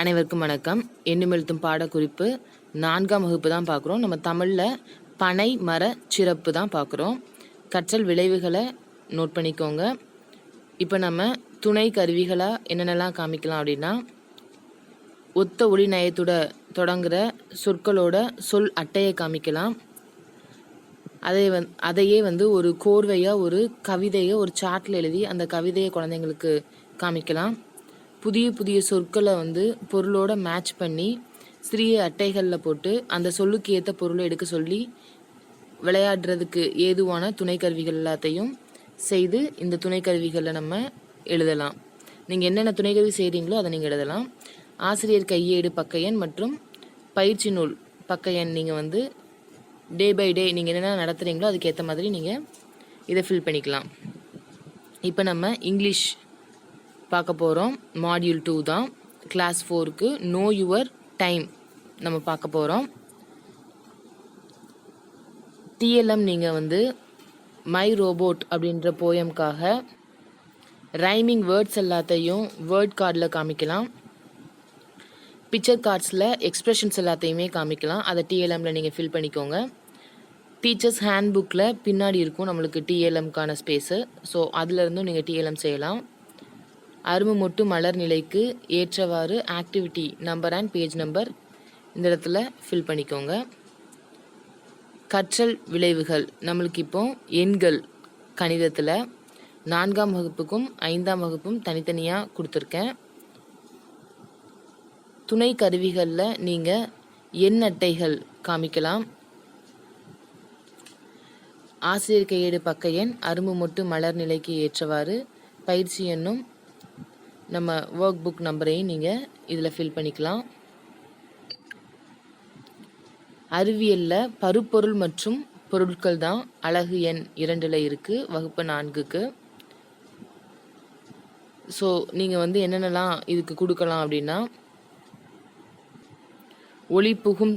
அனைவருக்கும் வணக்கம். எண்ணும் எழுத்தும் பாடக்குறிப்பு நான்காம் வகுப்பு தான் பார்க்குறோம். நம்ம தமிழில் பனை மர சிறப்பு தான் பார்க்குறோம். கற்றல் விளைவுகளை நோட் பண்ணிக்கோங்க. இப்போ நம்ம துணை கருவிகளாக என்னென்னலாம் காமிக்கலாம் அப்படின்னா ஒத்த ஒளி நயத்துட தொடங்குகிற சொற்களோட சொல் அட்டையை காமிக்கலாம். அதை வந் அதையே வந்து ஒரு கோர்வையாக ஒரு கவிதையை ஒரு சார்ட்டில் எழுதி அந்த கவிதையை குழந்தைங்களுக்கு காமிக்கலாம். புதிய புதிய சொற்களை வந்து பொருளோட மேட்ச் பண்ணி சிறிய அட்டைகளில் போட்டு அந்த சொல்லுக்கு ஏற்ற பொருளை எடுக்க சொல்லி விளையாடுறதுக்கு ஏதுவான துணைக்கருவிகள் எல்லாத்தையும் செய்து இந்த துணைக்கருவிகளை நம்ம எழுதலாம். நீங்கள் என்னென்ன துணைக்கருவி செய்கிறீங்களோ அதை நீங்கள் எழுதலாம். ஆசிரியர் கையேடு பக்கையன் மற்றும் பயிற்சி நூல் பக்கையன் நீங்கள் வந்து டே பை டே நீங்கள் என்னென்ன நடத்துகிறீங்களோ அதுக்கேற்ற மாதிரி நீங்கள் இதை ஃபில் பண்ணிக்கலாம். இப்போ நம்ம இங்கிலீஷ் பார்க்க போகிறோம் மாடியூல் டூ தான். கிளாஸ் ஃபோருக்கு நோ யுவர் டைம் நம்ம பார்க்க போகிறோம் டிஎல்எம் நீங்கள் வந்து மை ரோபோட் அப்படின்ற போயம்காக ரைமிங் வேர்ட்ஸ் எல்லாத்தையும் வேர்ட் கார்டில் காமிக்கலாம். பிக்சர் கார்ட்ஸில் எக்ஸ்ப்ரெஷன்ஸ் எல்லாத்தையுமே காமிக்கலாம். அதை டிஎல்எம்மில் நீங்கள் ஃபில் பண்ணிக்கோங்க. டீச்சர்ஸ் ஹேண்ட் புக்கில் பின்னாடி இருக்கும் நம்மளுக்கு டிஎல்எம்க்கான ஸ்பேஸு ஸோ அதுலேருந்தும் நீங்கள் டிஎல்எம் செய்யலாம். அரும்பு மொட்டு மலர் நிலைக்கு ஏற்றவாறு activity number and page number இந்த இடத்துல ஃபில் பண்ணிக்கோங்க. கற்றல் விளைவுகள். நம்மளுக்கு இப்போ எண்கள் கணிதத்தில் நான்காம் வகுப்புக்கும் ஐந்தாம் வகுப்பும் தனித்தனியாக கொடுத்துருக்கேன். துணை கருவிகளில் நீங்கள் எண் அட்டைகள் காமிக்கலாம். ஆசிரியர் கையேடு பக்க எண் அரும்பு மொட்டு மலர் நிலைக்கு ஏற்றவாறு பயிற்சி எண்ணும் நம்ம ஒர்க் புக் நம்பரையும் நீங்கள் இதில் ஃபில் பண்ணிக்கலாம். அறிவியலில் பருப்பொருள் மற்றும் பொருட்கள் தான் அழகு எண் இரண்டில் இருக்குது வகுப்பு நான்குக்கு. ஸோ நீங்கள் வந்து என்னென்னலாம் இதுக்கு கொடுக்கலாம் அப்படின்னா ஒளி புகும்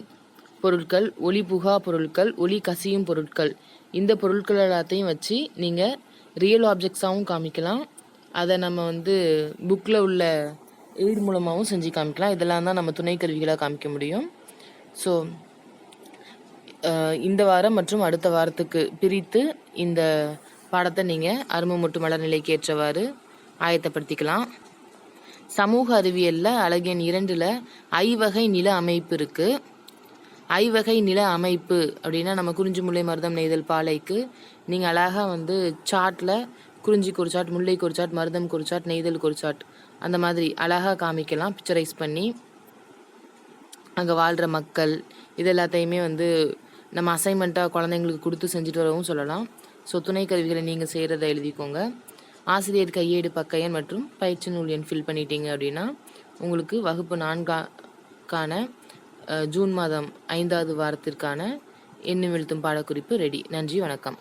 பொருட்கள் ஒளி புகா பொருட்கள் ஒளி கசியும் பொருட்கள். இந்த பொருட்கள் எல்லாத்தையும் வச்சு நீங்கள் ரியல் ஆப்ஜெக்ட்ஸாகவும் காமிக்கலாம். அதை நம்ம வந்து புக்கில் உள்ள எய்டு மூலமாகவும் செஞ்சு காமிக்கலாம். இதெல்லாம் தான் நம்ம துணை கருவிகளாக காமிக்க முடியும். ஸோ இந்த வாரம் மற்றும் அடுத்த வாரத்துக்கு பிரித்து இந்த பாடத்தை நீங்கள் அரும்பு மற்றும் மலர்நிலைக்கு ஏற்றவாறு ஆயத்தப்படுத்திக்கலாம். சமூக அறிவியலில் அழகியன் இரண்டில் ஐவகை நில அமைப்பு இருக்குது ஐவகை நில அமைப்பு அப்படின்னா நம்ம குறிஞ்சி முல்லை மருதம் நெய்தல் பாலைக்கு நீங்கள் அழகாக வந்து சார்ட்டில் குறிஞ்சிக்கு ஒரு சாட் முல்லைக்கு ஒரு சாட் மருதம் ஒரு சாட் நெய்தலுக்கு ஒரு சாட். அந்த மாதிரி அழகாக காமிக்கலாம் பிக்சரைஸ் பண்ணி. அங்கே வாழ்கிற மக்கள் இது எல்லாத்தையுமே வந்து நம்ம அசைன்மெண்ட்டாக குழந்தைங்களுக்கு கொடுத்து செஞ்சுட்டு வரவும் சொல்லலாம். ஸோ துணை கருவிகளை நீங்கள் செய்கிறத எழுதிக்கோங்க. ஆசிரியர் கையேடு பக்கையன் மற்றும் பயிற்சி நூல் எண் ஃபில் பண்ணிட்டீங்க அப்படின்னா உங்களுக்கு வகுப்பு நான்காக்கான ஜூன் மாதம் ஐந்தாவது வாரத்திற்கான எண்ணும் எழுத்தும் பாடக்குறிப்பு ரெடி நன்றி வணக்கம்.